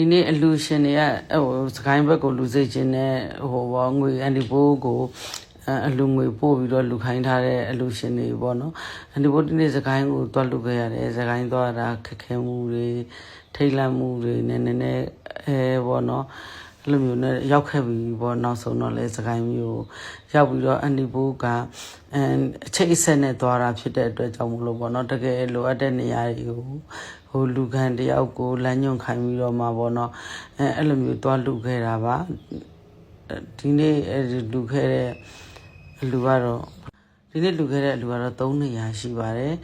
ဒီနေ့အလူရှင်တွေကဟိုစကိုင်းဘက်ကိုလူစိတ်ချင်းနဲ့ဟိုဘောငွေအန်ဒီဘိုးကိုအဲအလူငွေပို့ပြီးတော့လူခိုင်းထားတဲ့အလူရှင်တွေပေါ့နော်အန်ဒီဘိုးဒီနေ့စကိုင်းကိုတွားလူခဲ့ရတယ်စကိုင်းသွားတာခက်ခဲမှုတွေထိတ်လန့်မှုတွေနည်းနည်းနဲ့အဲပေါ့နော်အဲ့လိုမျိုးနဲ့ရောက်ခဲ့ပြီပေါ့နောက်ဆုံးတော့လဲစကိုင်းမျိုးရောက်ပြီးတော့အန်ဒီဘိုးကအန်အချိတ်အဆက်နဲ့သွားတာဖြစ်တဲ့အတွက်ကြောင့်မလို့ပေါ့နော်တကယ်လိုအပ်တဲ့နေရာတွေကို ဟိုလူခံတယောက်ကိုလမ်းညွှန်ခိုင်းပြီးတော့မှပေါ့နော်အဲအဲ့လိုမျိုးသွားလူခဲ့တာပါဒီနေ့အဲဒီလူခဲ့တဲ့အလူကတော့ဒီနေ့လူခဲ့တဲ့အလူကတော့3နေရာရှိပါတယ်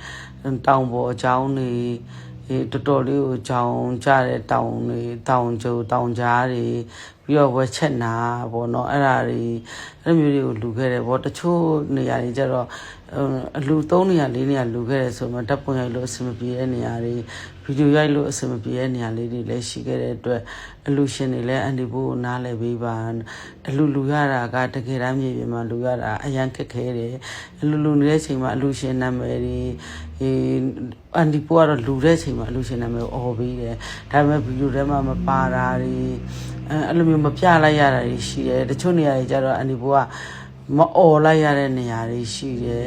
တောင်ပေါ်အကြောင်းတွေအဲတော်တော်လေးကိုကြောင်ကြတဲ့တောင်တွေတောင်ကျိုတောင်ကြားတွေ ပြီးတော့ဝက်ချက်နာပေါ့နော်အဲ့ဒါတွေအဲ့လိုမျိုးတွေကိုလူခဲ့တယ်ပေါ့တချို့နေရာတွေကျတော့အလူ3နေရာ4နေရာလူခဲ့တယ်ဆိုမှတပ်ပွန်ရိုက်လို့အဆင်မပြေတဲ့နေရာတွေဗီဒီယိုရိုက်လို့အဆင်မပြေတဲ့နေရာလေးတွေလည်းရှိခဲ့တဲ့အတွက်အလူရှင်တွေလည်းအန်ဒီဘိုးကိုနားလည်ပေးပါအလူလူရတာကတကယ်တမ်းမြေပြင်မှာလူရတာအရန်ခက်ခဲတယ်အလူလူနေတဲ့ချိန်မှာအလူရှင်နာမည်တွေအဲအန်ဒီဘိုးကတော့လူတဲ့ချိန်မှာအလူရှင်နာမည်ကိုអော်ပေးတယ်ဒါပေမဲ့ဗီဒီယိုထဲမှာမပါတာတွေ အဲအဲ့လိုမျိုးမပြလိုက်ရတာတွေရှိတယ်တချို့နေရာတွေကျတော့အန်ဒီဘိုးကမអော်လိုက်ရတဲ့နေရာတွေရှိတယ်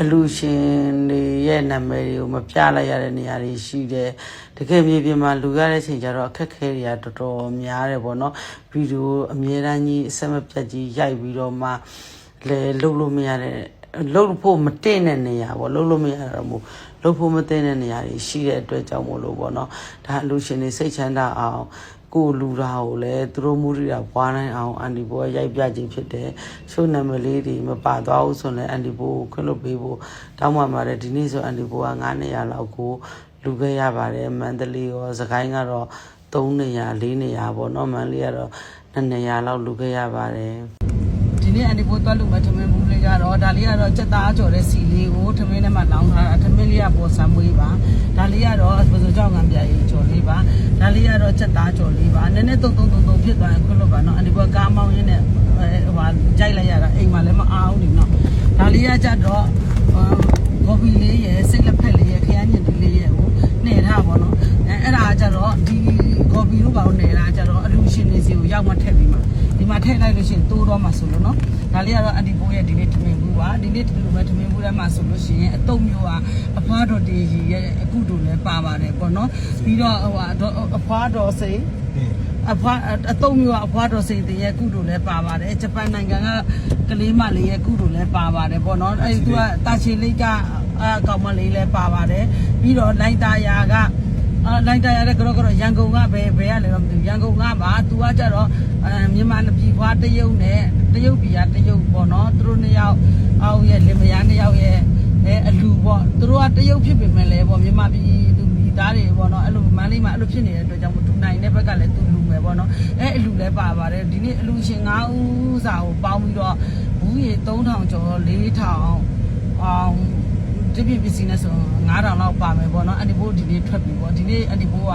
အလူရှင်တွေရဲ့နာမည်တွေကိုမပြလိုက်ရတဲ့နေရာတွေရှိတယ်တကယ်မြေပြင်မှာလူရတဲ့ချိန်ကျတော့အခက်ခဲတွေကတော်တော်များတယ်ပေါ့နော်ဗီဒီယိုအမြဲတမ်းကြီးအဆက်မပြတ်ကြီးရိုက်ပြီးတော့မှလဲလှုပ်လို့မရတဲ့ လှုပ်ဖို့မတင့်တဲ့နေရာပေါ့လှုပ်လို့မရတော့ဘူးလှုပ်ဖို့မတင့်တဲ့နေရာတွေရှိတဲ့အတွက်ကြောင့်မို့လို့ပေါ့နော်ဒါအလူရှင်တွေစိတ်ချမ်းသာအောင်ကိုလူတာကိုလည်းသူတို့မှုရိတာပွားနိုင်အောင်အန်ဒီဘိုးရိုက်ပြခြင်းဖြစ်တယ်ရှုပ်နာမည်လေးတွေမပါသွားဘူးဆိုရင်အန်ဒီဘိုးကိုခွင့်လွှတ်ပေးဖို့တောင်းပန်ပါတယ်ဒီနေ့ဆိုအန်ဒီဘိုးက9နေရာလောက်ကိုလူခဲ့ရပါတယ်မန္တလေးရောစကိုင်းကတော့3နေရာ4နေရာပေါ့နော်မန္တလေးကတော့2နေရာလောက်လူခဲ့ရပါတယ်ဒီ နေ့အန်ဒီဘိုးတွားလို့မထမင်းဘူးလေးကတော့ဒါလေးကတော့စက်သားကြော်တဲ့စီလေးကိုထမင်းနဲ့မှလောင်းထားတာထမင်းလေးကပေါ်ဆံမွေးပါဒါလေးကတော့ပစိုးကြောက်ငံပြရေးကြော်လေးပါဒါလေးကတော့စက်သားကြော်လေးပါနည်းနည်းတုံတုံတုံတုံဖြစ်သွားရင်ခွလို့ပါနော်အန်ဒီဘိုးကားမောင်းရင်းနဲ့ဟိုကြိုက်လိုက်ရတာအိမ်မှာလည်းမအားဘူးနေနော်ဒါလေးကကြတော့ကော်ဖီလေးရယ်စိတ်လက်ဖက်လေးရယ်ခရမ်းညင်လေးရယ်ကိုနှဲထားပါတော့အဲအဲ့ဒါကြတော့ဒီကော်ဖီလို့ပါဦးနေတာကြတော့ အလူရှင်နေစီကိုရောက်မှထည့်ပြီးမှဒီမှာထည့်လိုက်လို့ရှိရင်တိုးတော့မှဆိုလို့နော်ဒါလေးကတော့အန်တီဘိုးရဲ့ဒီနေ့ထမင်းဘူးပါဒီနေ့ဒီလိုပဲထမင်းဘူးထဲမှာဆိုလို့ရှိရင်အတုံးမျိုးကအဖွားတော်တေကြီးရဲ့အခုတို့လည်းပါပါတယ်ပေါ့နော်ပြီးတော့ဟိုအဖွားတော်စိန်အဖွားအတုံးမျိုးကအဖွားတော်စိန်တရဲ့ကုတို့လည်းပါပါတယ်ဂျပန်နိုင်ငံကကလေးမလေးရဲ့ကုတို့လည်းပါပါတယ်ပေါ့နော်အဲဒီသူကတာချီလေးကအကောင်မလေးလည်းပါပါတယ်ပြီးတော့လိုက်တာယာက အာလိုက်တာရတဲ့ကတော့ကတော့ရန်ကုန်ကဘယ်ဘယ်ရလဲတော့မသိဘူးရန်ကုန်ကပါသူကကြတော့အဲမြန်မာပြည်ဖွားတရုတ်နဲ့တရုတ်ပြည်ကတရုတ်ပေါ့နော်သူတို့နှစ်ယောက်အောက်ရဲ့လင်မယားနှစ်ယောက်ရဲ့အဲအလူပေါ့သူတို့ကတရုတ်ဖြစ်ပေမဲ့လည်းပေါ့မြန်မာပြည်သူမိသားတွေပေါ့နော်အဲ့လိုမန်းလေးမှာအဲ့လိုဖြစ်နေတဲ့အတွက်ကြောင့်သူနိုင်တဲ့ဘက်ကလည်းသူလူမယ်ပေါ့နော်အဲအလူလည်းပါပါတယ်ဒီနေ့အလူရှင်9ဦးစာကိုပေါင်းပြီးတော့ဘူးရေ3000ကျော်4000အောင် ဒီပြပစ္စည်းနဲ့ဆို9000လောက်ပါမယ်ပေါ့နော်အန်ဒီဘိုးဒီနေ့ထွက်ပြီပေါ့ဒီနေ့အန်ဒီဘိုးက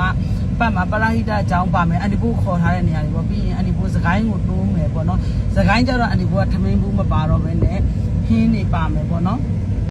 ပတ်မှာပလာဟိတအကြောင်းပါမယ်အန်ဒီဘိုးခေါ်ထားတဲ့နေရာတွေပေါ့ပြီးရင်အန်ဒီဘိုးစကိုင်းကိုတိုးမယ်ပေါ့နော်စကိုင်းကျတော့အန်ဒီဘိုးကထမင်းဘူးမပါတော့ဘဲနဲ့ဟင်းနေပါမယ်ပေါ့နော်